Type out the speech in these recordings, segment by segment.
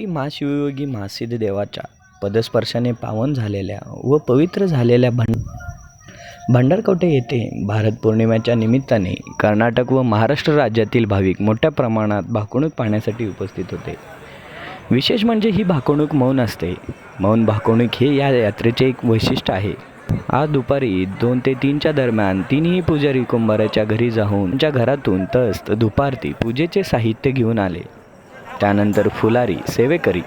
श्री महाशिवयोगी महासिद्ध देवाच्या पदस्पर्शाने पावन झालेल्या व पवित्र झालेल्या भंड भंडारकोटे येथे भारत पौर्णिमेच्या निमित्ताने कर्नाटक व महाराष्ट्र राज्यातील भाविक मोठ्या प्रमाणात भाकणूक पाहण्यासाठी उपस्थित होते. विशेष म्हणजे ही भाकुणूक मौन असते. मौन भाकुणूक हे या यात्रेचे एक वैशिष्ट्य आहे. आज दुपारी दोन ते तीनच्या दरम्यान तिन्ही पुजारी कुंभाराच्या घरी जाऊन त्यांच्या घरातून तस्त दुपारती पूजेचे साहित्य घेऊन आले. त्यानंतर फुलारी सेवेकरी.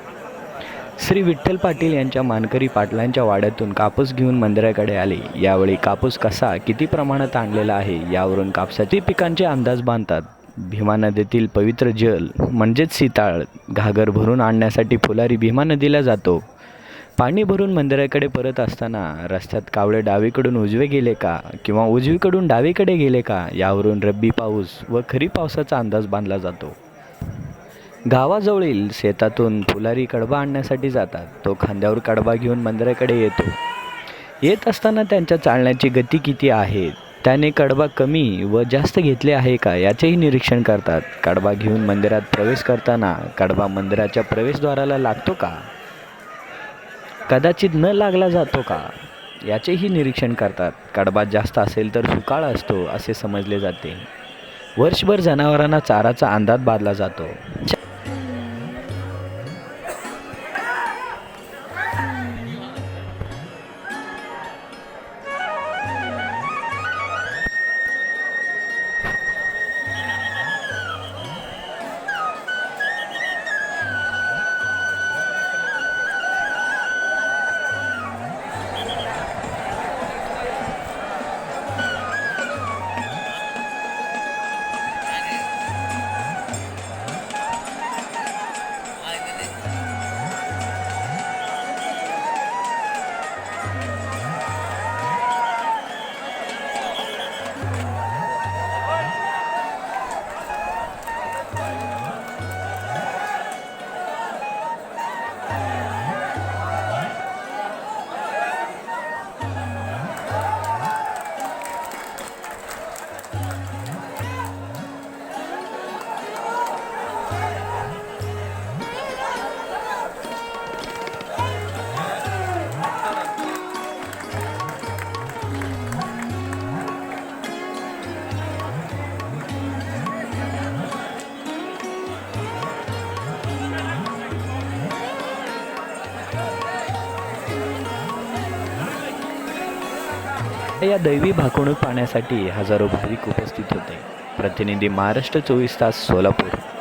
श्री विठ्ठल पाटील यांच्या मानकरी पाटलांच्या वाड्यातून कापूस घेऊन मंदिराकडे आले. यावेळी कापूस कसा किती प्रमाणात आणलेला आहे यावरून कापसाची पिकांचे अंदाज बांधतात. भीमा नदीतील पवित्र जल म्हणजेच सीताळ घागर भरून आणण्यासाठी फुलारी भीमा नदीला जातो. पाणी भरून मंदिराकडे परत असताना रस्त्यात कावळे डावीकडून उजवे गेले का किंवा उजवीकडून डावीकडे गेले का यावरून रब्बी पाऊस व खरी पावसाचा अंदाज बांधला जातो. गावाजवळील शेतातून फुलारी कडबा आणण्यासाठी जातात. तो खांद्यावर कडबा घेऊन मंदिराकडे येतो. येत असताना त्यांच्या चालण्याची गती किती आहे? त्याने कडबा कमी व जास्त घेतले आहे का? याचेही निरीक्षण करतात. कडबा घेऊन मंदिरात प्रवेश करताना कडबा मंदिराच्या प्रवेशद्वाराला लागतो का? कदाचित न लागला जातो का? याचेही निरीक्षण करतात. कडबा जास्त असेल तर सुकाळ असतो असे समजले जाते. वर्षभर जनावरांना चाराचा अंदाज बांधला जातो. या दैवी भाकणूक पाहण्यासाठी हजारो भाविक उपस्थित होते. प्रतिनिधी महाराष्ट्र चोवीस तास सोलापूर.